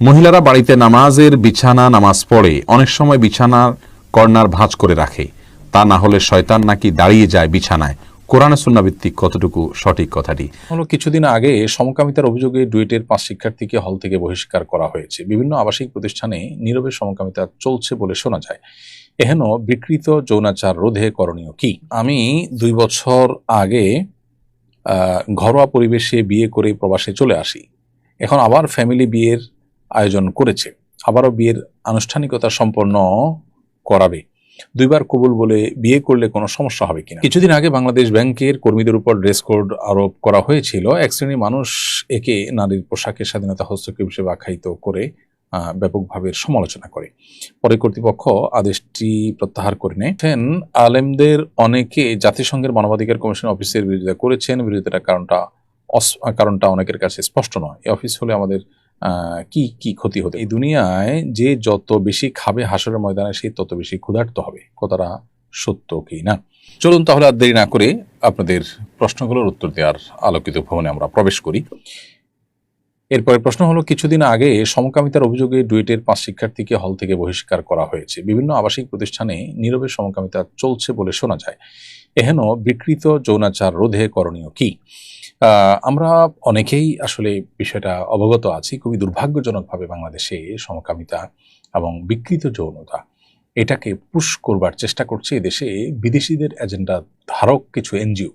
মহিলারা বাড়িতে নামাজের বিছানা, নামাজ পড়ে। অনেক সময় বিছানার কর্নার ভাঁজ করে রাখে। তা না হলে শয়তান নাকি দাঁড়িয়ে যায় বিছানায়। কোরআনে সুন্নাভিত্তিক কতটুকু সঠিক কথাটি? হলো কিছুদিন আগে সমকামিতার অভিযোগে ডুয়েটের পাঁচ শিক্ষার্থীকে হল থেকে বহিষ্কার করা হয়েছে। বিভিন্ন আবাসিক প্রতিষ্ঠানে নীরবে সমকামিতা চলছে বলে শোনা যায়। এহেন বিকৃত যৌনাচার রোধে করণীয় কি? আমি দুই বছর আগে ঘরোয়া পরিবেশে বিয়ে করে প্রবাসে চলে আসি। এখন আবার ফ্যামিলি বিয়ের আয়োজন করেছে। আবারও বিয়ের আনুষ্ঠানিকতা সম্পন্ন করাবে। দুইবার কবুল বলে বিয়ে করলে কোনো সমস্যা হবে কিনা? কিছুদিন আগে বাংলাদেশ ব্যাংকের কর্মীদের উপর ড্রেস কোড আরোপ করা হয়েছিল। এক শ্রেণির মানুষ একে নারীর পোশাকের স্বাধীনতা হস্তক্ষেপ হিসেবে আখ্যায়িত করে ব্যাপকভাবে সমালোচনা করে। পরে কর্তৃপক্ষ আদেশটি প্রত্যাহার করে নেন আলেমদের অনেকে জাতিসংঘের মানবাধিকার কমিশন অফিসের বিরোধিতা করেছেন। বিরোধিতার কারণটা কারণটা অনেকের কাছে স্পষ্ট নয়। এই অফিস হলে আমাদের কি কি ক্ষতি হতো এই দুনিয়ায় যে যত বেশি খাবে হাসরের ময়দানে, সে তত বেশি ক্ষুধার্ত হবে। কথাটা সত্য কি না? চলুন তাহলে আর দেরি না করে আপনাদের প্রশ্নগুলোর উত্তর দেওয়ার আলোকিত ভবনে আমরা প্রবেশ করি। এরপরে প্রশ্ন হলো, কিছুদিন আগে সমকামিতার অভিযোগে ডুয়েটের পাঁচ শিক্ষার্থীকে হল থেকে বহিষ্কার করা হয়েছে। বিভিন্ন আবাসিক প্রতিষ্ঠানে নীরবে সমকামিতা চলছে বলে শোনা যায়। এহেন বিকৃত যৌনাচার রোধে করণীয় কি? আমরা অনেকেই আসলে বিষয়টা অবগত আছি, খুবই দুর্ভাগ্যজনকভাবে বাংলাদেশে সমকামিতা এবং বিকৃত যৌনতা। এটাকে পুশ করবার চেষ্টা করছে দেশে বিদেশিদের এজেন্ডা ধারক কিছু এনজিও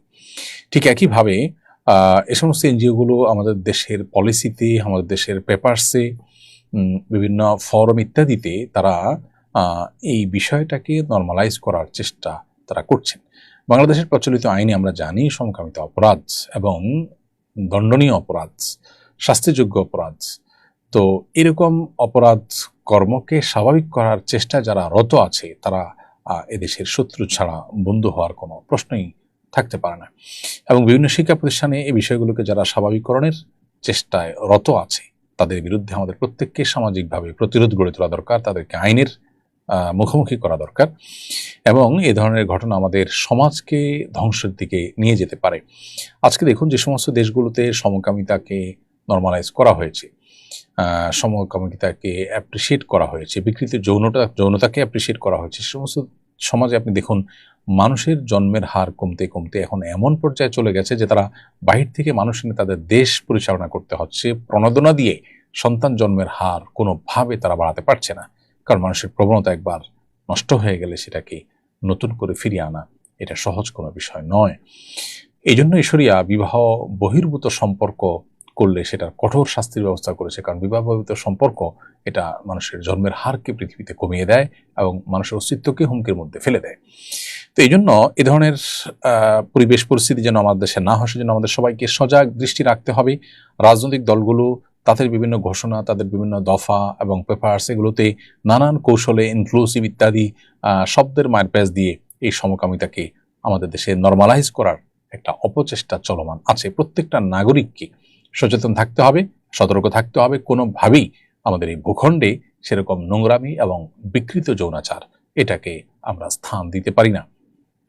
ঠিক একইভাবে এ সমস্ত এনজিওগুলো আমাদের দেশের পলিসিতে আমাদের দেশের পেপারসে বিভিন্ন ফরম ইত্যাদিতে তারা এই বিষয়টাকে নর্মালাইজ করার চেষ্টা তারা করছেন। বাংলাদেশের প্রচলিত আইনে আমরা জানি সমকামিতা অপরাধ এবং দণ্ডনীয় অপরাধ, শাস্তিযোগ্য অপরাধ। তো এরকম অপরাধ কর্মকে স্বাভাবিক করার চেষ্টা যারা রত আছে, তারা এদেশের শত্রু ছাড়া বন্ধু হওয়ার কোনো প্রশ্নই থাকতে পারে না। এবং বিভিন্ন শিক্ষা প্রতিষ্ঠানে এই বিষয়গুলোকে যারা স্বাভাবিককরণের চেষ্টায় রত আছে, তাদের বিরুদ্ধে আমাদের প্রত্যেককে সামাজিকভাবে প্রতিরোধ গড়ে তোলা দরকার। তাদেরকে আইনের মুখোমুখি করা দরকার এবং এ ধরনের ঘটনা আমাদের সমাজকে ধ্বংসের দিকে নিয়ে যেতে পারে। আজকে দেখুন যে সমস্ত দেশগুলোতে সমকামিতাকে নর্মালাইজ করা হয়েছে সমকামিতাকে অ্যাপ্রিসিয়েট করা হয়েছে, বিকৃত যৌনতা, যৌনতাকে অ্যাপ্রিসিয়েট করা হয়েছে। সে সমস্ত সমাজে আপনি দেখুন মানুষের জন্মের হার কমতে কমতে এখন এমন পর্যায়ে চলে গেছে যে তারা বাহির থেকে মানুষ এনে তাদের দেশ পরিচালনা করতে হচ্ছে। প্রণোদনা দিয়ে সন্তান জন্মের হার কোনোভাবে তারা বাড়াতে পারছে না। কারণ মানুষের প্রবণতা একবার নষ্ট হয়ে গেলে সেটাকে নতুন করে ফিরিয়ে আনা এটা সহজ কোনো বিষয় নয়। এই জন্য ঈশ্বরিয়া বিবাহ বহির্ভূত সম্পর্ক করলে সেটার কঠোর শাস্তির ব্যবস্থা করেছে, কারণ বিবাহ বহির্ভূত সম্পর্ক এটা মানুষের জন্মের হারকে পৃথিবীতে কমিয়ে দেয় এবং মানুষের অস্তিত্বকে হুমকির মধ্যে ফেলে দেয়। তো এই জন্য এ ধরনের পরিবেশ পরিস্থিতি যেন আমাদের দেশে না হয়, সেজন্য আমাদের সবাইকে সজাগ দৃষ্টি রাখতে হবে। রাজনৈতিক দলগুলো তাদের বিভিন্ন ঘোষণা, তাদের বিভিন্ন দফা এবং পেপার্স এগুলোতে নানান কৌশলে ইনক্লুসিভ ইত্যাদি শব্দের মায়ের প্যাচ দিয়ে এই সমকামিতাকে আমাদের দেশে নর্মালাইজ করার একটা অপচেষ্টা চলমান আছে। প্রত্যেকটা নাগরিককে সচেতন থাকতে হবে, সতর্ক থাকতে হবে। কোনোভাবেই আমাদের এই ভূখণ্ডে সেরকম নোংরামি এবং বিকৃত যৌনাচার এটাকে আমরা স্থান দিতে পারি না।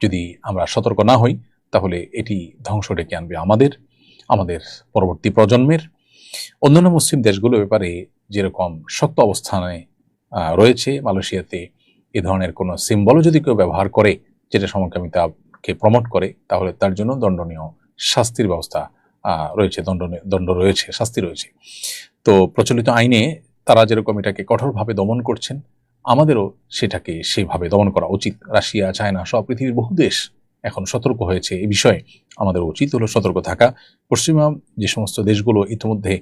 যদি আমরা সতর্ক না হই, তাহলে এটি ধ্বংস ডেকে আনবে আমাদের আমাদের পরবর্তী প্রজন্মের। অন্যান্য মুসলিম দেশগুলো ব্যাপারে যেরকম শক্ত অবস্থানে রয়েছে মালয়েশিয়াতে, এ ধরনের কোনো সিম্বলও যদি কেউ ব্যবহার করে, যেটা সমকামিতাকে প্রমোট করে, তাহলে তার জন্য দণ্ডনীয় শাস্তির ব্যবস্থা রয়েছে দণ্ড দণ্ড রয়েছে, শাস্তি রয়েছে। তো প্রচলিত আইনে তারা যেরকম এটাকে কঠোরভাবে দমন করছেন, আমাদেরও সেটাকে সেভাবে দমন করা উচিত। রাশিয়া, চায়না সব পৃথিবীর বহু দেশ এখন সতর্ক হয়েছে এ বিষয়ে আমাদের উচিত হলো সতর্ক থাকা। পশ্চিমা যে সমস্ত দেশগুলো ইতিমধ্যে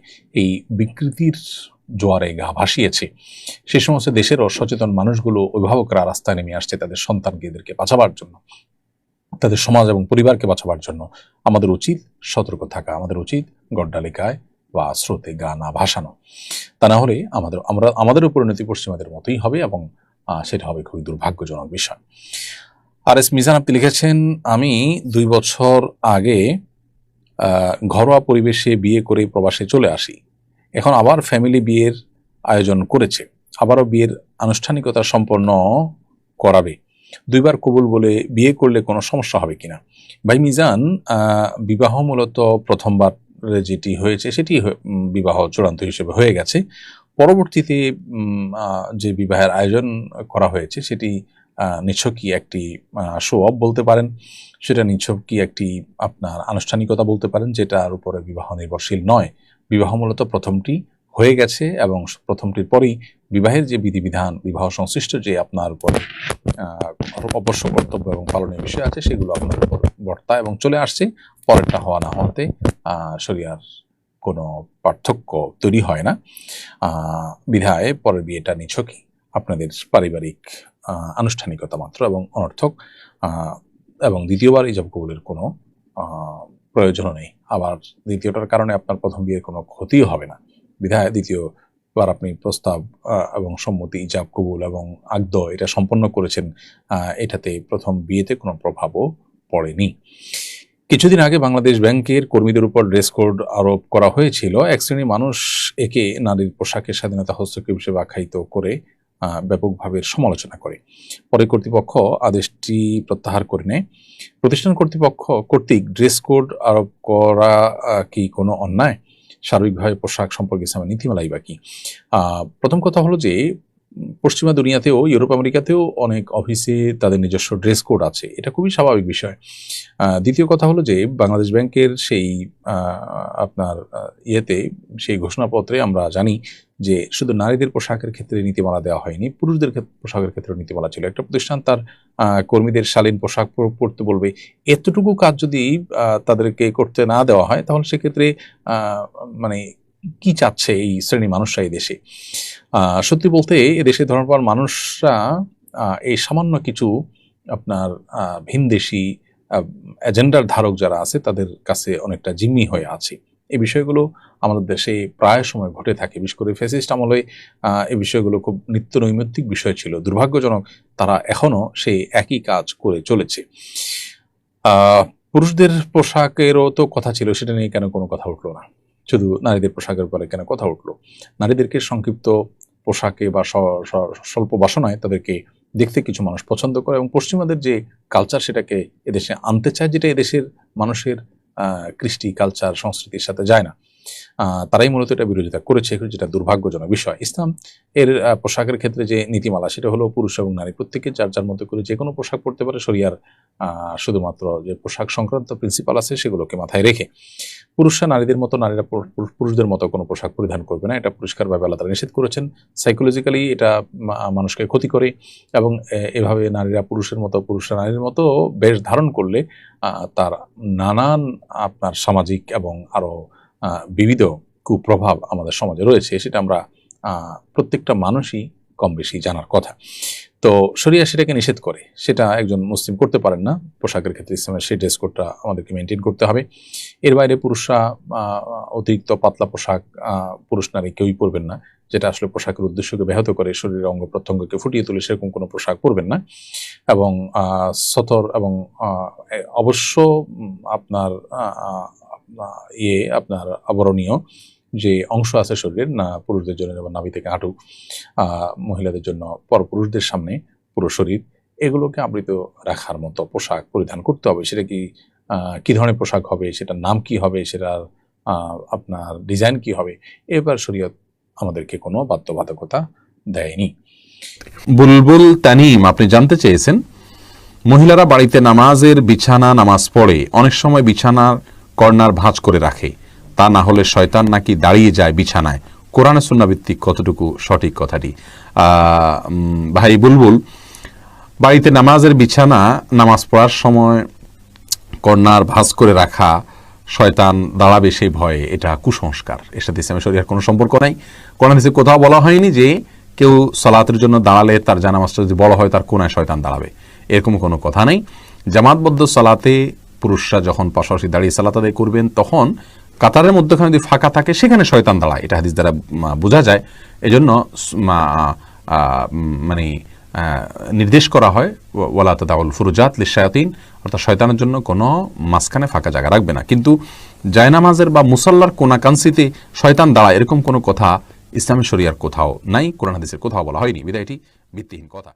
এই বিকৃতির জোয়ারে গা ভাসিয়েছে, সে সমস্ত দেশেরও সচেতন মানুষগুলো অভিভাবকরা রাস্তায় নেমে আসছে তাদের সন্তানকে এদেরকে বাঁচাবার জন্য, তাদের সমাজ এবং পরিবারকে বাঁচাবার জন্য। আমাদের উচিত সতর্ক থাকা, আমাদের উচিত গড্ডালিকায় বা স্রোতে গা না ভাসানো। তা না হলে আমাদের, আমরা আমাদেরও পরিণতি পশ্চিমাদের মতোই হবে এবং সেটা হবে খুবই দুর্ভাগ্যজনক বিষয়। আর এস মিজান আপনি লিখেছেন, আমি দুই বছর আগে ঘরোয়া পরিবেশে বিয়ে করে প্রবাসে চলে আসি। এখন আবার ফ্যামিলি বিয়ের আয়োজন করেছে। আবারও বিয়ের আনুষ্ঠানিকতা সম্পন্ন করাবে। দুইবার কবুল বলে বিয়ে করলে কোনো সমস্যা হবে কিনা? ভাই মিজান বিবাহ মূলত প্রথমবার যেটি হয়েছে, সেটি বিবাহ চূড়ান্ত হিসেবে হয়ে গেছে। পরবর্তীতে যে বিবাহের আয়োজন করা হয়েছে, সেটি নিছকই একটি শো অফ বলতে পারেন। সেটা নিছকই একটি আপনার আনুষ্ঠানিকতা বলতে পারেন, যেটার উপরে বিবাহ নির্ভরশীল নয়। বিবাহ মূলত প্রথমটি হয়ে গেছে এবং প্রথমটির পরেই বিবাহের যে বিধিবিধান, বিবাহ সংশ্লিষ্ট যে আপনার উপর অবশ্য কর্তব্য এবং পালনের বিষয় আছে, সেগুলো আপনার উপর বর্তা এবং চলে আসছে। পরেরটা হওয়া না হওয়াতে শরিয়ার কোনো পার্থক্য তৈরি হয় না। বিধায় পরের বিয়েটা নিছকই। আপনাদের পারিবারিক আনুষ্ঠানিকতা মাত্র এবং অনর্থক এবং দ্বিতীয়বার ইজাব কবুলের কোনো প্রয়োজনও নেই। আবার দ্বিতীয়টার কারণে আপনার প্রথম বিয়ের কোনো ক্ষতিও হবে না। বিধায় দ্বিতীয়বার আপনি প্রস্তাব এবং সম্মতি ইজাব কবুল এবং আগদ এটা সম্পন্ন করেছেন এটাতে প্রথম বিয়েতে কোনো প্রভাবও পড়েনি। কিছুদিন আগে বাংলাদেশ ব্যাংকের কর্মীদের উপর ড্রেস কোড আরোপ করা হয়েছিল। এক শ্রেণির মানুষ একে নারীর পোশাকের স্বাধীনতা হস্তক্ষেপ হিসেবে আখ্যায়িত করে ব্যাপকভাবে সমালোচনা করে। পরে কর্তৃপক্ষ আদেশটি প্রত্যাহার করে নেয়। প্রতিষ্ঠান কর্তৃপক্ষ কর্তৃক ড্রেস কোড আরোপ করা কি কোনো অন্যায়? সার্বিকভাবে পোশাক সম্পর্কে সামনে নীতিমালাই বা কি? প্রথম কথা হলো যে পশ্চিমা দুনিয়াতেও, ইউরোপ, আমেরিকাতেও অনেক অফিসে তাদের নিজস্ব ড্রেস কোড আছে। এটা খুবই স্বাভাবিক বিষয়। দ্বিতীয় কথা হলো যে, বাংলাদেশ ব্যাংকের সেই আপনার ইয়েতে সেই ঘোষণাপত্রে আমরা জানি যে, শুধু নারীদের পোশাকের ক্ষেত্রে নীতিমালা দেওয়া হয়নি, পুরুষদের পোশাকের ক্ষেত্রে নীতিমালা ছিল। একটা প্রতিষ্ঠান তার কর্মীদের শালীন পোশাক পর- পরতে বলবে। এতটুকু কাজ যদি তাদেরকে করতে না দেওয়া হয়, তাহলে সেক্ষেত্রে মানে কি চাচ্ছে এই শ্রেণি মানুষরা এই দেশে? সত্যি বলতে এদেশে ধর্মপাল মানুষরা এই সামান্য কিছু আপনার ভিনদেশি এজেন্ডার ধারক যারা আছে, তাদের কাছে অনেকটা জিম্মি হয়ে আছে। এই বিষয়গুলো আমাদের দেশে প্রায় সময় ঘটে থাকে। বিশেষ করে ফেসিস্ট আমলে এই বিষয়গুলো খুব নিত্য নৈমিত্তিক বিষয় ছিল। দুর্ভাগ্যজনক তারা এখনও সেই একই কাজ করে চলেছে। পুরুষদের পোশাকেরও তো কথা ছিল, সেটা নিয়ে কেন কোনো কথা উঠল না? শুধু নারীদের পোশাকের পরে কেন কথা উঠল? নারীদেরকে সংক্ষিপ্ত পোশাকে বা স্বল্প বাসনায় তাদেরকে দেখতে কিছু মানুষ পছন্দ করে এবং পশ্চিমাদের যে কালচার সেটাকে এদেশে আনতে চায়, যেটা এদেশের মানুষের কৃষ্টি কালচার সংস্কৃতির সাথে যায় না। তারাই মূলত এটা বিরোধিতা করেছে যেটা দুর্ভাগ্যজনক বিষয়। ইসলাম এর পোশাকের ক্ষেত্রে যে নীতিমালা সেটা হলো পুরুষ এবং নারী প্রত্যেকে যার যার মতো করে যে কোনো পোশাক পরতে পারে শরিয়ার শুধুমাত্র যে পোশাক সংক্রান্ত প্রিন্সিপাল আছে সেগুলোকে মাথায় রেখে। পুরুষরা নারীদের মতো নারীরা পুরু- পুরু- পুরুষদের মতো কোনো পোশাক পরিধান করবে না। এটা পরিষ্কারভাবে তাআলা নিষেধ করেছেন। সাইকোলজিক্যালি এটা মানুষকে ক্ষতি করে এবং এভাবে নারীরা পুরুষের মতো পুরুষরা নারীর মতো বেশ ধারণ করলে তার নানান আপনার সামাজিক এবং আরও আহ, বিবিধ কুপ্রভাব আমাদের সমাজে রয়েছে, সেটা আমরা প্রত্যেকটা মানুষই কম বেশি জানার কথা। তো শরিয়া সেটাকে নিষেধ করে, সেটা একজন মুসলিম করতে পারেন না, পোশাকের ক্ষেত্রে ইসলামের সেই ড্রেস কোডটা আমাদেরকে মেনটেন করতে হবে। এর বাইরে পুরুষরা অতিরিক্ত পাতলা পোশাক পুরুষ নারী কেউই পরবেন না, যেটা আসলে পোশাকের উদ্দেশ্যকে ব্যাহত করে, শরীরের অঙ্গ প্রত্যঙ্গকে ফুটিয়ে তোলে সেরকম কোনো পোশাক পরবেন না। এবং সতর এবং অবশ্য আপনার ইয়ে আপনার আবরণীয় যে অংশ আছে শরীরের, না পুরুষদের জন্য যেমন নাভি থেকে হাঁটু মহিলাদের জন্য পরপুরুষদের সামনে পুরো শরীর, এগুলোকে আবৃত রাখার মতো পোশাক পরিধান করতে হবে। সেটা কি কি ধরনের পোশাক হবে, সেটার নাম কি হবে, সেটার আপনার ডিজাইন কি হবে, এবার শরীয়ত আমাদেরকে কোনো বাধ্যবাধকতা দেয়নি। বুলবুল তানিম, আপনি জানতে চেয়েছেন? মহিলারা বাড়িতে নামাজের বিছানা, নামাজ পড়ে, অনেক সময় বিছানার কর্নার ভাঁজ করে রাখে। তা না হলে শয়তান নাকি দাঁড়িয়ে যায় বিছানায়। কোরআনে সুন্নাভিত্তিক কতটুকু সঠিক কথাটি? ভাই বুলবুল, বাড়িতে নামাজের বিছানা, নামাজ পড়ার সময় কর্নার ভাঁজ করে রাখা শয়তান দাঁড়াবে সেই ভয়ে, এটা কুসংস্কার। এর সাথে ইসলামের শরীরের কোনো সম্পর্ক নাই। কোরআন হাদিসে কোথাও বলা হয়নি যে কেউ সালাতের জন্য দাঁড়ালে তার জানামাজটা যদি বড় হয় তার কোনায় শয়তান দাঁড়াবে। এরকম কোনো কথা নেই। জামাতবদ্ধ সালাতে পুরুষরা যখন পাশাপাশি দাঁড়িয়ে সালাত আদায় করবেন, তখন কাতারের মধ্যখানে যদি ফাঁকা থাকে, সেখানে শয়তান দাঁড়ায়। এটা হাদিস দ্বারা বোঝা যায়। এজন্য মানে নির্দেশ করা হয় ওয়ালা তাউল ফুরুজাত লিশায়াতিন অর্থাৎ শয়তানের জন্য কোনো মাঝখানে ফাঁকা জায়গা রাখবে না। কিন্তু জায়নামাজের বা মুসাল্লার কোনাকাংশিতে শয়তান দাঁড়ায়, এরকম কোনো কথা ইসলামী শরিয়ার কোথাও নাই, কোরআন হাদিসের কোথাও বলা হয়নি। বিদায় এটি ভিত্তিহীন কথা।